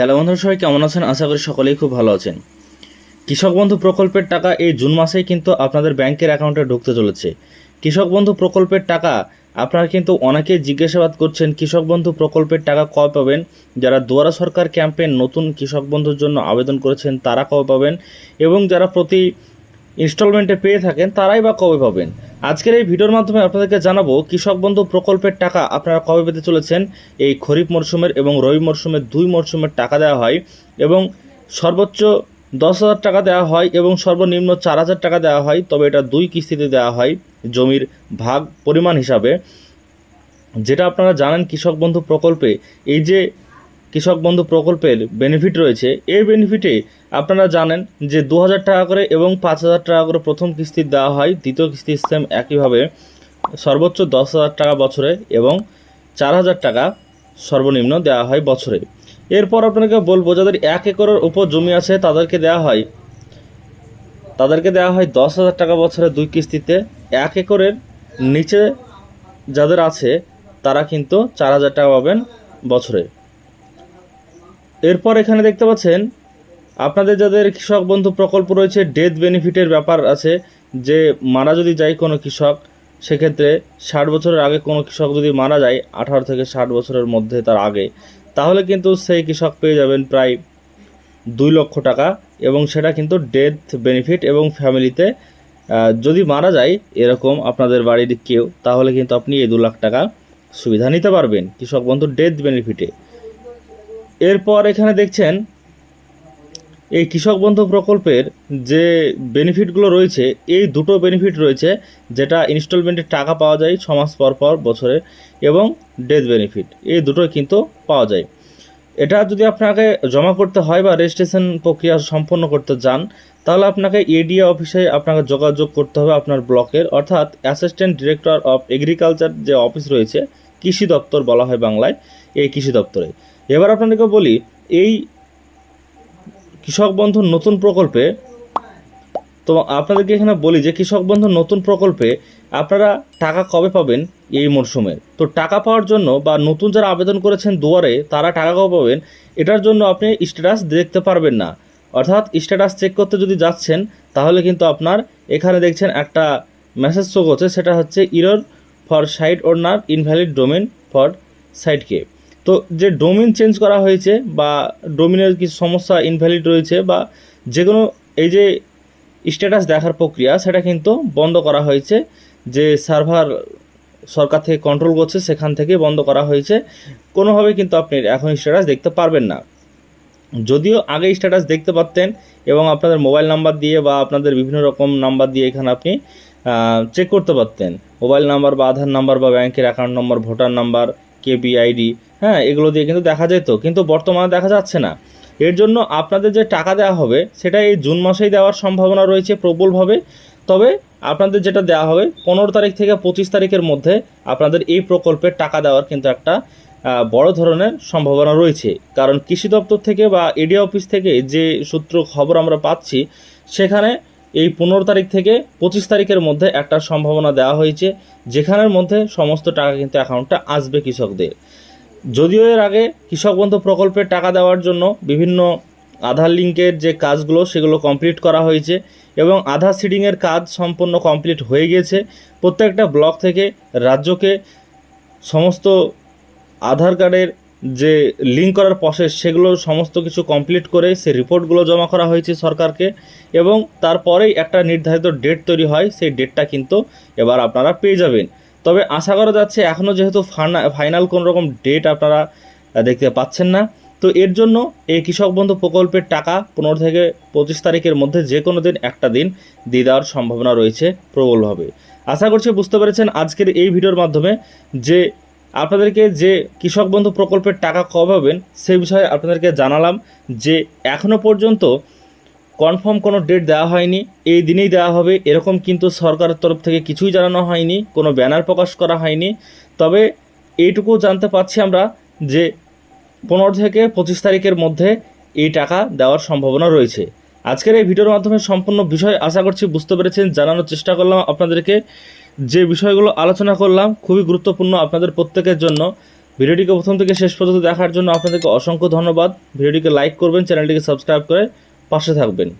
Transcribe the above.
Hello বন্ধুরা সবাই কেমন আছেন? আশা করি সকলেই খুব ভালো আছেন। কৃষক বন্ধু প্রকল্পের টাকা এই জুন মাসেই কিন্তু আপনাদের ব্যাংকের অ্যাকাউন্টে ঢুকতে চলেছে। কৃষক বন্ধু প্রকল্পের টাকা আপনারা কিন্তু অনেকে জিজ্ঞাসাবাদ করছেন, কৃষক বন্ধু প্রকল্পের টাকা কবে পাবেন? যারা দুয়ারা সরকার ক্যাম্পে নতুন কৃষক বন্ধুর জন্য আবেদন করেছেন, তারা কবে পাবেন? এবং যারা প্রতি ইনস্টলমেন্টে পেয়ে থাকেন, তারাই বা কবে পাবেন? আজকের এই ভিডিওর মাধ্যমে আপনাদেরকে জানাব, কৃষক বন্ধু প্রকল্পের টাকা আপনারা কবে পেতে চলেছেন? এই খরিফ মরশুমের এবং রবি মরশুমের দুই মরশুমের টাকা দেওয়া হয় এবং সর্বোচ্চ দশ হাজার টাকা দেওয়া হয় এবং সর্বনিম্ন চার হাজার টাকা দেওয়া হয়, তবে এটা দুই কিস্তিতে দেওয়া হয় জমির ভাগ পরিমাণ হিসাবে। যেটা আপনারা জানেন কৃষক বন্ধু প্রকল্পে, এই যে কৃষক বন্ধু প্রকল্পের বেনিফিট রয়েছে। এই বেনিফিটে আপনারা জানেন যে দু হাজার টাকা করে এবং পাঁচ হাজার টাকা করে প্রথম কিস্তি দেওয়া হয়। দ্বিতীয় কিস্তি সেম একইভাবে সর্বোচ্চ দশ হাজার টাকা বছরে এবং চার হাজার টাকা সর্বনিম্ন দেওয়া হয় বছরে। এরপর আপনাকে বলব, যাদের এক একরের উপর জমি আছে, তাদেরকে দেওয়া হয়, তাদেরকে দেওয়া হয় দশ হাজার টাকা বছরে দুই কিস্তিতে। এক একরের নিচে যাদের আছে, তারা কিন্তু চার হাজার টাকা পাবেন বছরে। এরপর এখানে দেখতে পাচ্ছেন, আপনাদের যাদের কৃষক বন্ধু প্রকল্প রয়েছে ডেথ বেনিফিটের ব্যাপার আছে, যে মারা যদি যায় কোনো কৃষক, সেক্ষেত্রে ষাট বছরের আগে কোনো কৃষক যদি মারা যায়, আঠারো থেকে ষাট বছরের মধ্যে তার আগে, তাহলে কিন্তু সেই কৃষক পেয়ে যাবেন প্রায় দুই লক্ষ টাকা এবং সেটা কিন্তু ডেথ বেনিফিট এবং ফ্যামিলিতে যদি মারা যায় এরকম আপনাদের বাড়ির কেউ, তাহলে কিন্তু আপনি এই দু লাখ টাকা সুবিধা নিতে পারবেন কৃষক বন্ধু ডেথ বেনিফিটে এরপর এখানে দেখছেন, এই কৃষক বন্ধু প্রকল্পের যে বেনিফিটগুলো রয়েছে, এই দুটো বেনিফিট রয়েছে, যেটা ইনস্টলমেন্টের টাকা পাওয়া যায় ছ মাস পর পর বছরে এবং ডেথ বেনিফিট এই দুটোই কিন্তু পাওয়া যায়। এটা যদি আপনাকে জমা করতে হয় বা রেজিস্ট্রেশন প্রক্রিয়া সম্পন্ন করতে যান তাহলে আপনাকে এডিএ অফিসে আপনাকে যোগাযোগ করতে হবে আপনার ব্লকের, অর্থাৎ অ্যাসিস্ট্যান্ট ডিরেক্টর অফ এগ্রিকালচার যে অফিস রয়েছে কৃষি দপ্তর বলা হয় বাংলায়, এই কৃষি দপ্তরে। এবার আপনাদেরকে বলি, এই কৃষক বন্ধু নতুন প্রকল্পে, তো আপনাদেরকে এখানে বলি যে কৃষক বন্ধু নতুন প্রকল্পে আপনারা টাকা কবে পাবেন এই মরশুমে? তো টাকা পাওয়ার জন্য বা নতুন যারা আবেদন করেছেন দুয়ারে, তারা টাকা কবে পাবেন? এটার জন্য আপনি স্ট্যাটাস দেখতে পারবেন না। অর্থাৎ স্ট্যাটাস চেক করতে যদি যাচ্ছেন, তাহলে কিন্তু আপনার এখানে দেখছেন একটা মেসেজ শো করছে, সেটা হচ্ছে, error for site owner invalid domain for সাইটকে তো যে ডোমিন চেঞ্জ করা হয়েছে বা ডোমিনের কিছু সমস্যা ইনভ্যালিড রয়েছে বা যে কোনো এই যে স্ট্যাটাস দেখার প্রক্রিয়া, সেটা কিন্তু বন্ধ করা হয়েছে। যে সার্ভার সরকার থেকে কন্ট্রোল করছে, সেখান থেকে বন্ধ করা হয়েছে। কোনোভাবে কিন্তু আপনি এখন স্ট্যাটাস দেখতে পারবেন না। যদিও আগে স্ট্যাটাস দেখতে পারতেন এবং আপনাদের মোবাইল নাম্বার দিয়ে বা আপনাদের বিভিন্ন রকম নাম্বার দিয়ে এখানে আপনি চেক করতে পারতেন। মোবাইল নাম্বার বা আধার নাম্বার বা ব্যাংকের অ্যাকাউন্ট নম্বর ভোটার নাম্বার কেপিআইডি হ্যাঁ এগুলো দিয়ে কিন্তু দেখা যেত, কিন্তু বর্তমানে দেখা যাচ্ছে না। এর জন্য আপনাদের যে টাকা দেওয়া হবে, সেটা এই জুন মাসেই দেওয়ার সম্ভাবনা রয়েছে প্রবলভাবে। তবে আপনাদের যেটা দেওয়া হবে, পনেরো তারিখ থেকে পঁচিশ তারিখের মধ্যে আপনাদের এই প্রকল্পের টাকা দেওয়ার কিন্তু একটা বড় ধরনের সম্ভাবনা রয়েছে। কারণ কৃষি দপ্তর থেকে বা এডি অফিস থেকে যে সূত্র খবর আমরা পাচ্ছি, সেখানে এই পনেরো তারিখ থেকে পঁচিশ তারিখের মধ্যে একটা সম্ভাবনা দেওয়া হয়েছে, যেখানের মধ্যে সমস্ত টাকা কিন্তু অ্যাকাউন্টে আসবে কৃষকদের। যদিও এর আগে কৃষক বন্ধু প্রকল্পের টাকা দেওয়ার জন্য বিভিন্ন আধার লিঙ্কের যে কাজগুলো সেগুলো কমপ্লিট করা হয়েছে এবং আধার সিডিংয়ের কাজ সম্পূর্ণ কমপ্লিট হয়ে গেছে। প্রত্যেকটা ব্লক থেকে রাজ্যকে সমস্ত আধার কার্ডের যে লিঙ্ক করার প্রসেস সেগুলো সমস্ত কিছু কমপ্লিট করে সে রিপোর্টগুলো জমা করা হয়েছে সরকারকে এবং তারপরেই একটা নির্ধারিত ডেট তৈরি হয়, সেই ডেটটা কিন্তু এবার আপনারা পেয়ে যাবেন। তবে আশা করা যাচ্ছে এখনও যেহেতু ফাইনাল কোনো রকম ডেট আপনারা দেখতে পাচ্ছেন না, তো এর জন্য এই কৃষক বন্ধু প্রকল্পের টাকা পনেরো থেকে পঁচিশ তারিখের মধ্যে যে কোনো দিন, একটা দিন দিয়ে দেওয়ার সম্ভাবনা রয়েছে প্রবলভাবে। আশা করছি বুঝতে পেরেছেন আজকের এই ভিডিওর মাধ্যমে যে আপনাদেরকে যে কৃষক বন্ধু প্রকল্পের টাকা কবে পাবেন সেই বিষয়ে আপনাদেরকে জানালাম যে এখনও পর্যন্ত কনফার্ম কোনো ডেট দেওয়া হয়নি, এই দিনেই দেওয়া হবে। এরকম কিন্তু সরকারের তরফ থেকে কিছুই জানানো হয়নি, কোনো ব্যানার প্রকাশ করা হয়নি। তবে এইটুকু জানতে পারছি আমরা যে পনেরো থেকে পঁচিশ তারিখের মধ্যে এই টাকা দেওয়ার সম্ভাবনা রয়েছে। আজকের এই ভিডিওর মাধ্যমে সম্পূর্ণ বিষয় আশা করছি বুঝতে পেরেছেন, জানানোর চেষ্টা করলাম আপনাদেরকে। যে বিষয়গুলো আলোচনা করলাম, খুবই গুরুত্বপূর্ণ আপনাদের প্রত্যেকের জন্য। ভিডিওটিকে প্রথম থেকে শেষ পর্যন্ত দেখার জন্য আপনাদেরকে অসংখ্য ধন্যবাদ। ভিডিওটিকে লাইক করবেন, চ্যানেলটিকে সাবস্ক্রাইব করে পাশে থাকবেন।